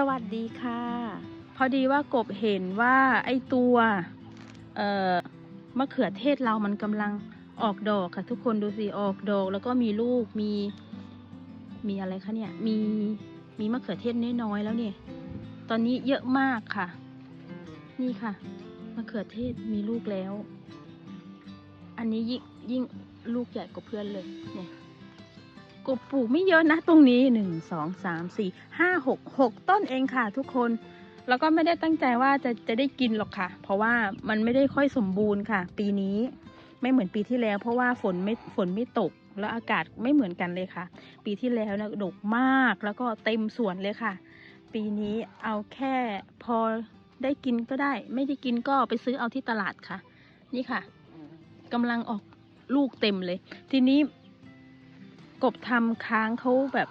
สวัสดีค่ะ พอดีว่ากบเห็นว่าไอตัวเอ่อมะเขือเทศเรามันกำลังออกดอกค่ะ ทุกคนดูสิออกดอกแล้วก็มีลูกมีมีอะไรคะเนี่ยมีมีมะเขือเทศน้อยๆแล้วเนี่ย ตอนนี้เยอะมากค่ะ นี่ค่ะมะเขือเทศมีลูกแล้ว อันนี้ยิ่งยิ่งลูกใหญ่กว่าเพื่อนเลยเนี่ย กบปลูกไม่เยอะนะตรงนี้หนึ่งสองสามสี่ห้าหกหกต้นเองค่ะทุกคน แล้วก็ไม่ได้ตั้งใจว่าจะจะได้กินหรอกค่ะ เพราะว่ามันไม่ได้ค่อยสมบูรณ์ค่ะ ปีนี้ไม่เหมือนปีที่แล้ว เพราะว่าฝนไม่ฝนไม่ตกแล้วอากาศไม่เหมือนกันเลยค่ะ ปีที่แล้วนะดกมากแล้วก็เต็มสวนเลยค่ะ ปีนี้เอาแค่พอได้กินก็ได้ ไม่ได้กินก็ไปซื้อเอาที่ตลาดค่ะ นี่ค่ะกำลังออกลูกเต็มเลย ทีนี้ กบทำค้างเขาแบบ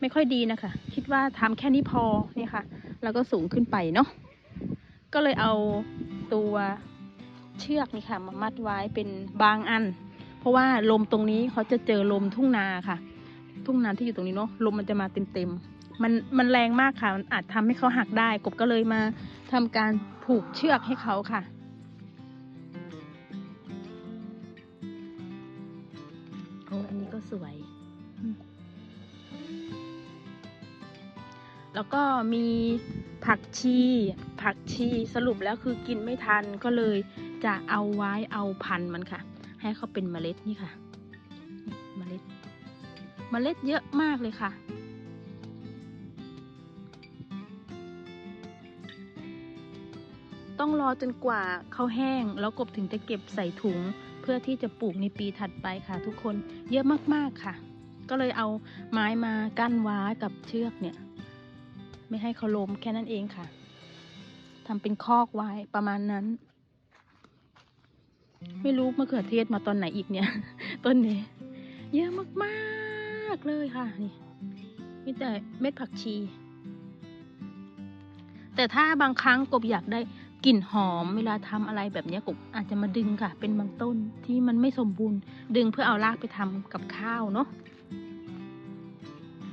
ไม่ค่อยดีนะคะ คิดว่าทำแค่นี้พอเนี่ยค่ะ แล้วก็สูงขึ้นไปเนาะก็เลยเอาตัวเชือกนี่ค่ะ มามัดไว้เป็นบางอัน เพราะว่าลมตรงนี้เขาจะเจอลมทุ่งนาค่ะ ทุ่งนาที่อยู่ตรงนี้เนาะลมมันจะมาเต็มๆมันมันแรงมากค่ะมันอาจทำให้เขาหักได้ กบก็เลยมาทำการผูกเชือกให้เขาค่ะ วยอืมแล้วก็มีผักชี ผักชีสรุปแล้วคือกินไม่ทันก็เลยจะเอาไว้เอาพันธุ์มันค่ะ ให้เขาเป็นเมล็ดนี่ค่ะนี่เมล็ด เมล็ดเยอะมากเลยค่ะต้องรอจนกว่าเขาแห้งแล้วกบถึงจะเก็บใส่ถุงเพื่อที่จะปลูกในปีถัดไปค่ะ ทุกคนเยอะมากๆค่ะ ก็เลยเอาไม้มากั้นว้กับเชือกเนี่ย ไม่ให้เขาล้มแค่นั้นเองค่ะทำเป็นคอกไว้ประมาณนั้น ไม่รู้มะเขือเทศมาตอนไหนอีกเนี่ย ต้นนี้ เยอะมากๆเลยค่ะนี่มีแต่เม็ดผักชี แต่ถ้าบางครั้งกบอยากได้ กลิ่นหอมเวลาทำอะไรแบบเนี้ยกบอาจจะมาดึงค่ะ เป็นบางต้นที่มันไม่สมบูรณ์ ดึงเพื่อเอารากไปทำกับข้าวเนาะ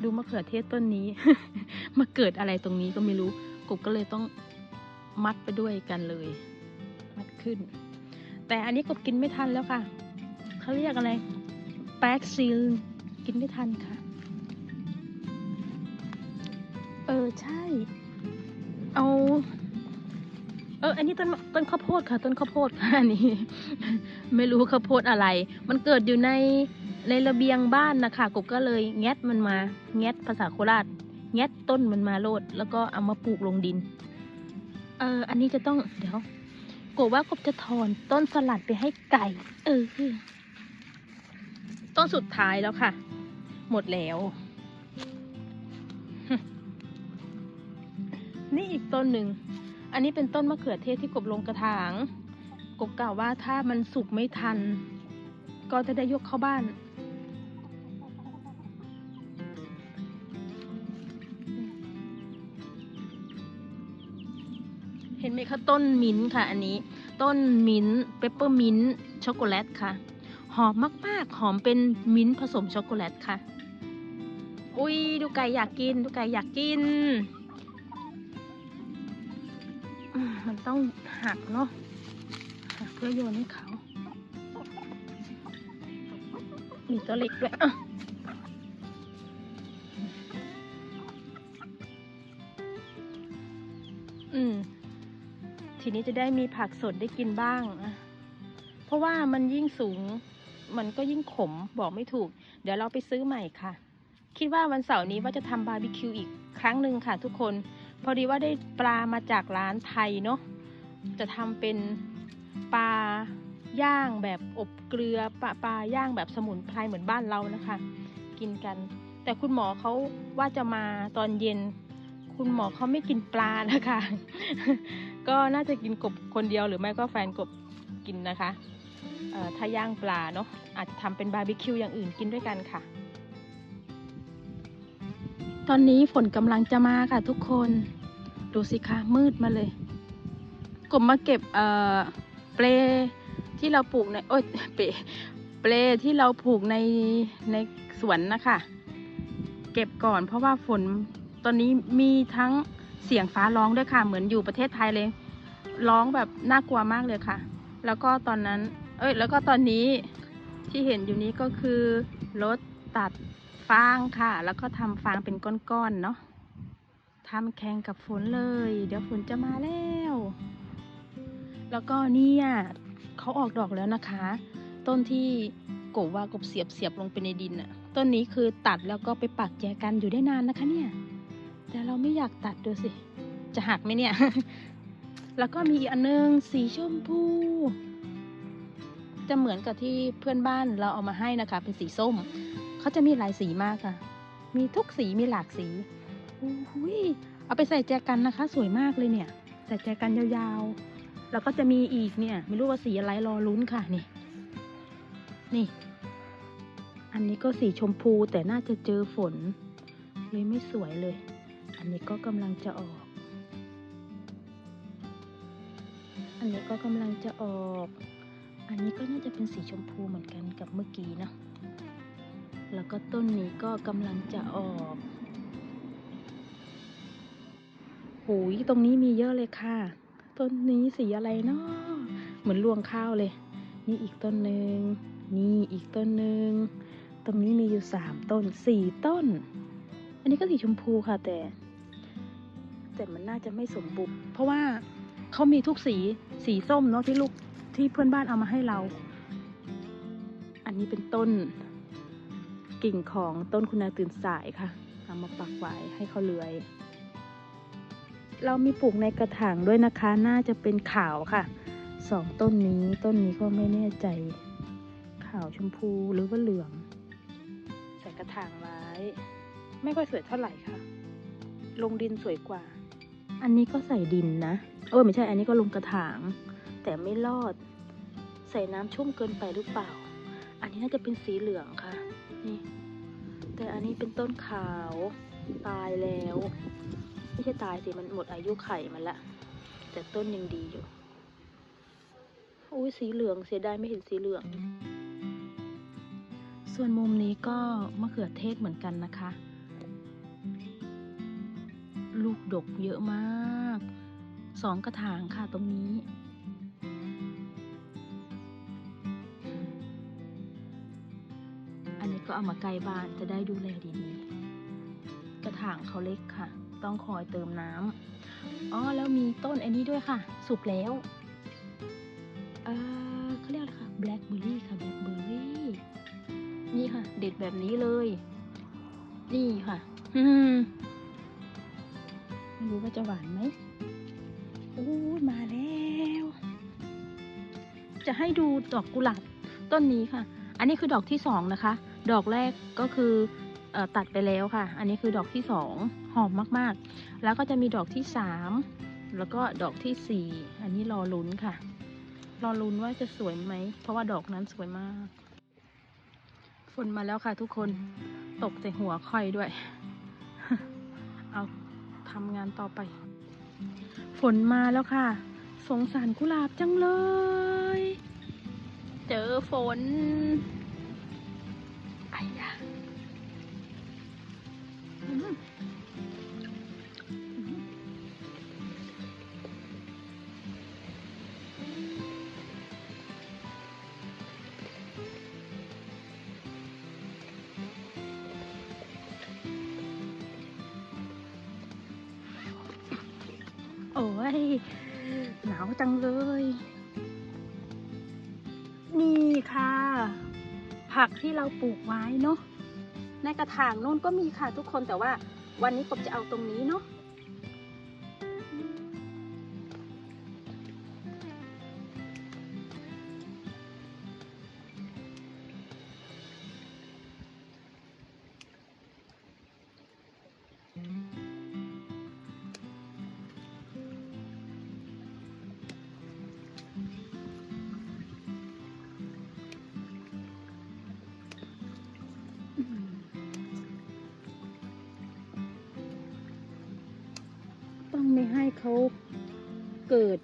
ดูมะเขือเทศต้นนี้ มาเกิดอะไรตรงนี้ก็ไม่รู้กบก็เลยต้องมัดไปด้วยกันเลย มัดขึ้น แต่อันนี้กบกินไม่ทันแล้วค่ะเขาเรียกอะไรแป๊กซิลกินไม่ทันค่ะ เออใช่ เอา เออ อันนี้ต้นต้นข้าวโพดค่ะ ต้นข้าวโพดค่ะอันนี้ ไม่รู้ข้าวโพดอะไร มันเกิดอยู่ในในระเบียงบ้านนะคะกบก็เลยแงะมันมาแงะภาษาโคราชแงะต้นมันมาโลด แล้วก็เอามาปลูกลงดิน เออ อันนี้จะต้องเดี๋ยวกบว่ากบจะถอนต้นสลัดไปให้ไก่ เออ ต้นสุดท้ายแล้วค่ะ หมดแล้ว นี่อีกต้นหนึ่ง อันนี้เป็นต้นมะเขือเทศที่กบลงกระถาง กบกล่าวว่าถ้ามันสุกไม่ทัน ก็จะได้ยกเข้าบ้าน เห็นไหมคะต้นมิ้นค่ะ อันนี้ ต้นมิ้นเปปเปอร์มิ้นช็อกโกแลตค่ะ หอมมาก ๆ หอมเป็นมิ้นผสมช็อกโกแลตค่ะ อุ้ยดูไก่อยากกิน ดูไก่อยากกิน มันต้องหักเนาะหักเพื่อโยนให้เขา มีตัวเล็กด้วยอะอืม ทีนี้จะได้มีผักสดได้กินบ้างอะเพราะว่ามันยิ่งสูง มันก็ยิ่งขมบอกไม่ถูก เดี๋ยวเราไปซื้อใหม่ค่ะ คิดว่าวันเสาร์นี้ว่าจะทำบาร์บีคิวอีกครั้งหนึ่งค่ะทุกคน พอดีว่าได้ปลามาจากร้านไทยเนาะจะทำเป็นปลาย่างแบบอบเกลือปลาปลาย่างแบบสมุนไพรเหมือนบ้านเรานะคะ กินกัน แต่คุณหมอเขาว่าจะมาตอนเย็น คุณหมอเขาไม่กินปลานะคะ ก็น่าจะกินกบคนเดียวหรือไม่ก็แฟนกบกินนะคะถ้าย่างปลาเนาะอาจจะทำเป็นบาร์บีคิวอย่างอื่นกินด้วยกันค่ะ ตอนนี้ฝนกำลังจะมาค่ะทุกคน ดูสิคะมืดมาเลยกบมาเก็บเอ่อเปลที่เราปลูกในโอ้ยเปลเปลที่เราปลูกในในสวนนะคะ เก็บก่อนเพราะว่าฝนตอนนี้มีทั้งเสียงฟ้าร้องด้วยค่ะ เหมือนอยู่ประเทศไทยเลย ร้องแบบน่ากลัวมากเลยค่ะ แล้วก็ตอนนั้น เอ้ย แล้วก็ตอนนี้ที่เห็นอยู่นี้ก็คือรถตัด ฟางค่ะ แล้วก็ทำฟางเป็นก้อนๆเนาะทำแข่งกับฝนเลย เดี๋ยวฝนจะมาแล้ว แล้วก็เนี่ยเขาออกดอกแล้วนะคะ ต้นที่กบว่ากบเสียบเสียบลงไปในดินอะต้นนี้คือตัดแล้วก็ไปปักแจกันอยู่ได้นานนะคะเนี่ย แต่เราไม่อยากตัดดูสิ จะหักไหมเนี่ย แล้วก็มีอีกอันนึงสีชมพู จะเหมือนกับที่เพื่อนบ้านเราเอามาให้นะคะ เป็นสีส้ม เขาจะมีหลายสีมากค่ะ มีทุกสีมีหลากสีโอ้ยเอาไปใส่แจกันนะคะ สวยมากเลยเนี่ย ใส่แจกันยาวๆ แล้วก็จะมีอีกเนี่ย ไม่รู้ว่าสีอะไรรอลุ้นค่ะนี่ นี่ อันนี้ก็สีชมพูแต่น่าจะเจอฝนเลยไม่สวยเลย อันนี้ก็กำลังจะออก อันนี้ก็กำลังจะออก อันนี้ก็น่าจะเป็นสีชมพูเหมือนกันกับเมื่อกี้เนอะ แล้วก็ต้นนี้ก็กำลังจะออกโหยตรงนี้มีเยอะเลยค่ะ ต้นนี้สีอะไรเนาะเหมือนรวงข้าวเลย นี่อีกต้นหนึ่งนี่อีกต้นหนึ่งตรงนี้มีอยู่สามต้นสี่ต้น อันนี้ก็สีชมพูค่ะแต่ แต่มันน่าจะไม่สมบูรณ์เพราะว่าเขามีทุกสีสีส้มเนาะที่ลูกที่เพื่อนบ้านเอามาให้เรา อันนี้เป็นต้น กิ่งของต้นคุณนาตื่นสายค่ะเอามาปักไว้ให้เขาเลื้อย เรามีปลูกในกระถางด้วยนะคะ น่าจะเป็นขาวค่ะสองต้นนี้ต้นนี้ก็ไม่แน่ใจ ขาวชมพูหรือว่าเหลือง ใส่กระถางไว้ ไม่ค่อยสวยเท่าไหร่ค่ะ ลงดินสวยกว่า อันนี้ก็ใส่ดินนะเออไม่ใช่ อันนี้ก็ลงกระถาง แต่ไม่รอด ใส่น้ำชุ่มเกินไปหรือเปล่า อันนี้น่าจะเป็นสีเหลืองค่ะ นี่ แต่อันนี้เป็นต้นขาวตายแล้ว ไม่ใช่ตายสิ มันหมดอายุไข่มันละ แต่ต้นยังดีอยู่อุ้ยสีเหลืองเสียดายไม่เห็นสีเหลือง ส่วนมุมนี้ก็มะเขือเทศเหมือนกันนะคะ ลูกดกเยอะมาก สองกระถางค่ะตรงนี้ เอามาใกล้บ้านจะได้ดูแลดีๆ กระถางเขาเล็กค่ะ ต้องคอยเติมน้ำอ๋อแล้วมีต้นอันนี้ด้วยค่ะ สุกแล้วเออเขาเรียกอะไรคะแบล็คเบอร์รี่ค่ะแบล็คเบอร์รี่นี่ค่ะ เด็ดแบบนี้เลย นี่ค่ะ อืมไม่รู้ว่าจะหวานไหมโอ้มาแล้ว จะให้ดูดอกกุหลาบต้นนี้ค่ะ อันนี้คือดอกที่สองนะคะ ดอกแรกก็คืออตัดไปแล้วค่ะ อันนี้คือดอกที่สองหอมมากๆ แล้วก็จะมีดอกที่สามแล้วก็ดอกที่สี่อันนี้รอลุ้นค่ะ รอลุ้นว่าจะสวยไหม เพราะว่าดอกนั้นสวยมาก ฝนมาแล้วค่ะทุกคน ตกใส่หัวค่อยด้วย เอาทำงานต่อไป ฝนมาแล้วค่ะ สงสารกุหลาบจังเลย เจอฝน โอ้ย หนาวจังเลย นี่ค่ะ ผักที่เราปลูกไว้เนาะ ในกระถางนู่นก็มีค่ะทุกคนแต่ว่าวันนี้กบจะเอาตรงนี้เนาะ เกิด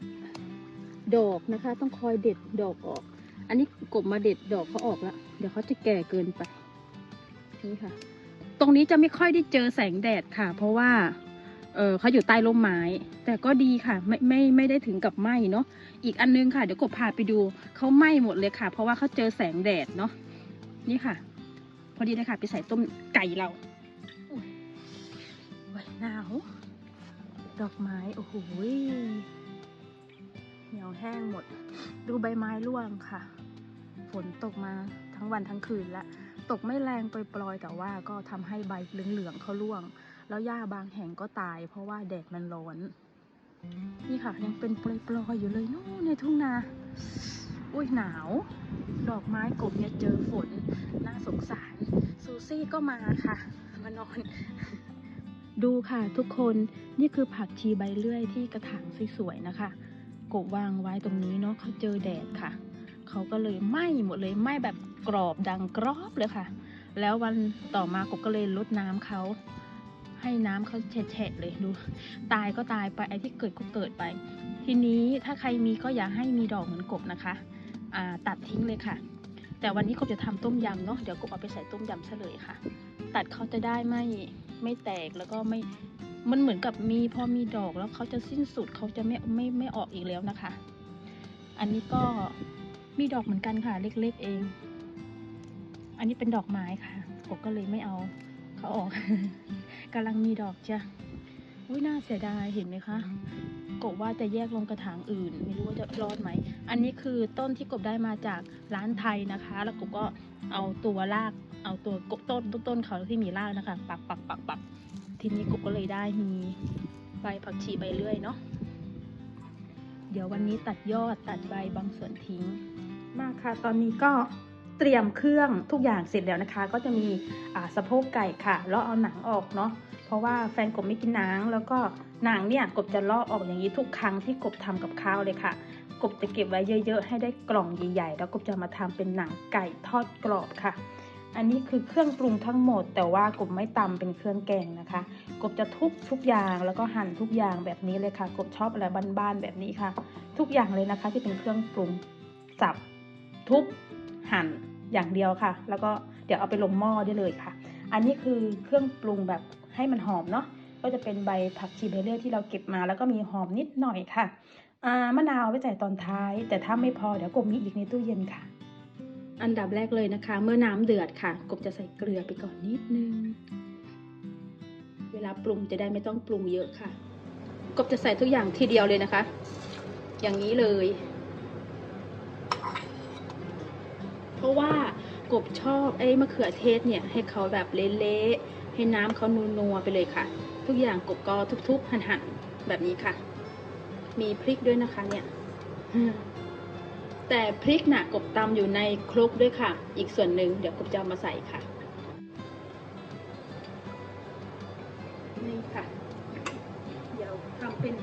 ดอกนะคะ ต้องคอยเด็ดดอกออก อันนี้กบมาเด็ดดอกเขาออกแล้วเดี๋ยวเขาจะแก่เกินไปนี่ค่ะ ตรงนี้จะไม่ค่อยได้เจอแสงแดดค่ะ เพราะว่าเออเขาอยู่ใต้ร่มไม้ แต่ก็ดีค่ะ ไม่ไม่ไม่ได้ถึงกับไหม้เนาะอีกอันนึงค่ะเดี๋ยวกบพาไปดูเขาไหม้หมดเลยค่ะ เพราะว่าเขาเจอแสงแดดเนาะนี่ค่ะ พอดีเลยค่ะ ไปใส่ต้มไก่เราหนาวดอกไม้ โอ้โห เหี่ยวแห้งหมด ดูใบไม้ร่วงค่ะ ฝนตกมาทั้งวันทั้งคืนละ ตกไม่แรงปล่อยๆแต่ว่าก็ทำให้ใบเหลืองๆเขาร่วง แล้วหญ้าบางแห่งก็ตาย เพราะว่าแดดมันร้อนนี่ค่ะยังเป็นปลอยๆอยู่เลยนู่นในทุ่งนา อุ้ยหนาว ดอกไม้กบเนี่ยเจอฝน น่าสงสาร ซูซี่ก็มาค่ะ มานอน ดูค่ะทุกคนนี่คือผักชีใบเลื่อยที่กระถางสวยๆนะคะ กบวางไว้ตรงนี้เนาะเขาเจอแดดค่ะ เขาก็เลยไหม้หมดเลยไหม้แบบกรอบดังกรอบเลยค่ะ แล้ววันต่อมากบก็เลยลดน้ำเขาให้น้ำเขาแฉะเลยดู ตายก็ตายไปไอ้ที่เกิดก็เกิดไป ทีนี้ถ้าใครมีก็อย่าให้มีดอกเหมือนกบนะคะอ่าตัดทิ้งเลยค่ะ แต่วันนี้กบจะทำต้มยำเนาะเดี๋ยวกบเอาไปใส่ต้มยำเฉลยค่ะ ตัดเขาจะได้ไม่ไม่แตกแล้วก็ไม่ มันเหมือนกับมีพอมีดอกแล้วเขาจะสิ้นสุดเขาจะไม่ไม่ไม่ออกอีกแล้วนะคะ อันนี้ก็มีดอกเหมือนกันค่ะ เล็กๆเอง อันนี้เป็นดอกไม้ค่ะกบก็เลยไม่เอาเขาออกกำลังมีดอกจ้ะอุ้ยน่าเสียดายเห็นไหมคะกบว่าจะแยกลงกระถางอื่น ไม่รู้ว่าจะรอดไหม อันนี้คือต้นที่กบได้มาจากร้านไทยนะคะ แล้วกบก็เอาตัวราก เอาตัวกบต้นต้นต้นเขาที่มีรากนะคะ ปักปักปักปัก ทีนี้กบก็เลยได้มีใบผักชีใบเลื่อยเนาะเดี๋ยววันนี้ตัดยอดตัดใบบางส่วนทิ้ง มากค่ะ ตอนนี้ก็เตรียมเครื่องทุกอย่างเสร็จแล้วนะคะ ก็จะมีอ่าสะโพกไก่ค่ะแล้วเอาหนังออกเนาะเพราะว่าแฟนกบไม่กินหนัง แล้วก็หนังเนี่ยกบจะลอกออกอย่างนี้ทุกครั้งที่กบทำกับข้าวเลยค่ะ กบจะเก็บไว้เยอะ ๆ ให้ได้กล่องใหญ่ๆแล้วกบจะมาทำเป็นหนังไก่ทอดกรอบค่ะ อันนี้คือเครื่องปรุงทั้งหมด แต่ว่ากบไม่ตำเป็นเครื่องแกงนะคะ กบจะทุบทุกอย่างแล้วก็หั่นทุกอย่างแบบนี้เลยค่ะ กบชอบอะไรบ้านๆแบบนี้ค่ะ ทุกอย่างเลยนะคะที่เป็นเครื่องปรุงสับ ทุบหั่นอย่างเดียวค่ะ แล้วก็เดี๋ยวเอาไปลงหม้อได้เลยค่ะ อันนี้คือเครื่องปรุงแบบให้มันหอมเนาะก็จะเป็นใบผักชีเบลเล่ที่เราเก็บมา แล้วก็มีหอมนิดหน่อยค่ะมะนาวเอาไว้ใส่ตอนท้าย แต่ถ้าไม่พอเดี๋ยวกบมีอีกในตู้เย็นค่ะ อันดับแรกเลยนะคะ เมื่อน้ำเดือดค่ะ กบจะใส่เกลือไปก่อนนิดนึง เวลาปรุงจะได้ไม่ต้องปรุงเยอะค่ะ กบจะใส่ทุกอย่างทีเดียวเลยนะคะ อย่างนี้เลย เพราะว่ากบชอบไอ้มะเขือเทศเนี่ย ให้เขาแบบเละๆให้น้ำเขานัวๆไปเลยค่ะ ทุกอย่างกบก็ทุบๆหั่นๆแบบนี้ค่ะ มีพริกด้วยนะคะเนี่ย แต่พริกหน่ะกบตำอยู่ในครกด้วยค่ะ อีกส่วนหนึ่งเดี๋ยวกบจะมาใส่ค่ะ นี่ค่ะ เดี๋ยวทำเป็น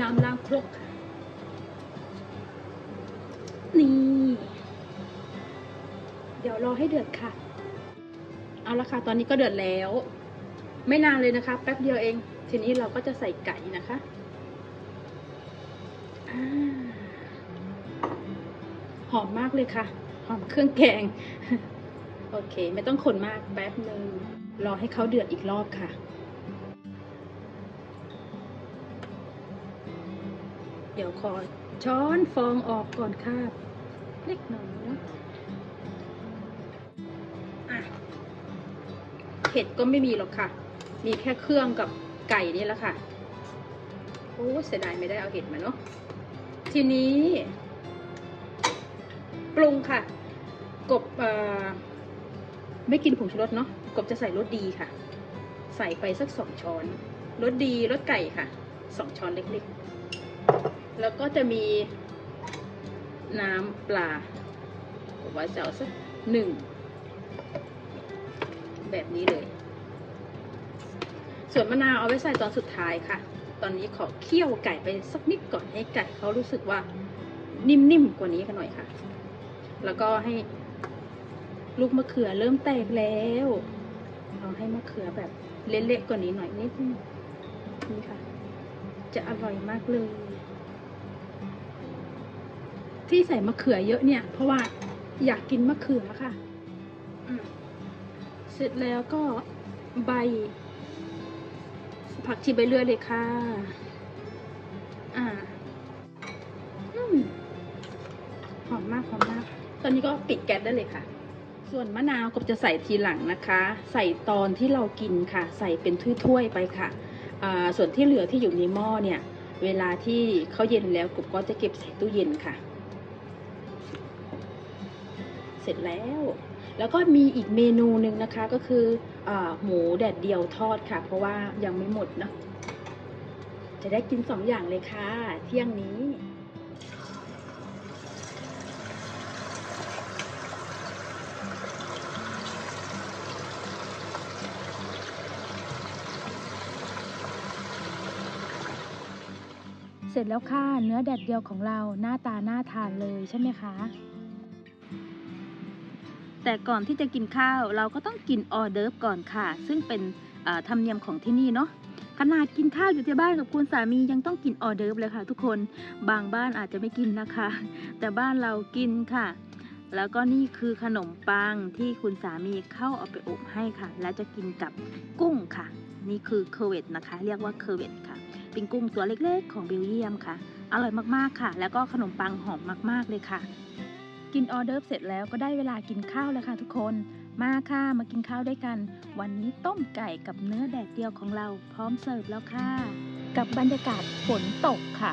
น้ำล้างครกค่ะ นี่ เดี๋ยวรอให้เดือดค่ะ เอาละค่ะ ตอนนี้ก็เดือดแล้ว ไม่นานเลยนะคะ แป๊บเดียวเอง ทีนี้เราก็จะใส่ไก่นะคะ อ่า หอมมากเลยค่ะ หอมเครื่องแกง โอเค ไม่ต้องคนมากแป๊บหนึ่งรอให้เขาเดือดอีกรอบค่ะ เดี๋ยวขอช้อนฟองออกก่อนค่ะเล็กน้อยอะเห็ดก็ไม่มีหรอกค่ะ มีแค่เครื่องกับไก่นี่แหละค่ะ โอ้เสียดายไม่ได้เอาเห็ดมาเนาะทีนี้ ปรุงค่ะ กบไม่กินผงชูรสเนาะกบจะใส่รสดีค่ะ ใส่ไปสักสองช้อนรสดีรสไก่ค่ะสองช้อนเล็กๆ แล้วก็จะมีน้ำปลาผมว่าจะเอาสักหนึ่งแบบนี้เลย ส่วนมะนาวเอาไว้ใส่ตอนสุดท้ายค่ะ ตอนนี้ขอเคี่ยวไก่ไปสักนิดก่อนให้ไก่เขารู้สึกว่านิ่มๆกว่านี้กันหน่อยค่ะ แล้วก็ให้ลูกมะเขือเริ่มแตกแล้วเอาให้มะเขือแบบเละๆกว่านี้หน่อยนิดนึงนี่ค่ะ จะอร่อยมากเลย ที่ใส่มะเขือเยอะเนี่ย เพราะว่าอยากกินมะเขือค่ะเสร็จแล้วก็ใบ ผักชีใบเลื่อยเลยค่ะ อ่าอหอมมากหอมมาก อนนี้ก็ปิดแก๊สได้เลยค่ะ ส่วนมะนาวก็จะใส่ทีหลังนะคะ ใส่ตอนที่เรากินค่ะ ใส่เป็นถ้วยๆไปค่ะ ส่วนที่เหลือที่อยู่ในหม้อเนี่ย เวลาที่เขาเย็นแล้วกบก็จะเก็บใส่ตู้เย็นค่ะ เสร็จแล้ว แล้วก็มีอีกเมนูหนึ่งนะคะก็คืออหมูแดดเดียวทอดค่ะ เพราะว่ายังไม่หมดเนาะจะได้กินสองอย่างเลยค่ะ เที่ยงนี้ สร็จแล้วค่ะ เนื้อแดดเดียวของเราหน้าตาน่าทานเลยใช่ไหมคะ แต่ก่อนที่จะกินข้าวเราก็ต้องกินออเดิร์ฟก่อนค่ะ ซึ่งเป็นธรรมเนียมของที่นี่เนาะขนาดกินข้าวอยู่ที่บ้านกับคุณสามียังต้องกินออเดิร์ฟเลยค่ะ ทุกคนบางบ้านอาจจะไม่กินนะคะ แต่บ้านเรากินค่ะ แล้วก็นี่คือขนมปังที่คุณสามีเข้าเอาไปอบให้ค่ะ และจะกินกับกุ้งค่ะ นี่คือเคอร์เวตนะคะ เรียกว่าเคอร์เวตค่ะ ป็นกุ้งตัวเล็กๆ ของเบลเยียมค่ะ อร่อยมากๆค่ะ แล้วก็ขนมปังหอมมากๆเลยค่ะ กินออเดิร์ฟเสร็จแล้วก็ได้เวลากินข้าวแล้วค่ะทุกคน มาค่ะมากินข้าวด้วยกัน วันนี้ต้มไก่กับเนื้อแดดเดียวของเราพร้อมเสิร์ฟแล้วค่ะ กับบรรยากาศฝนตกค่ะ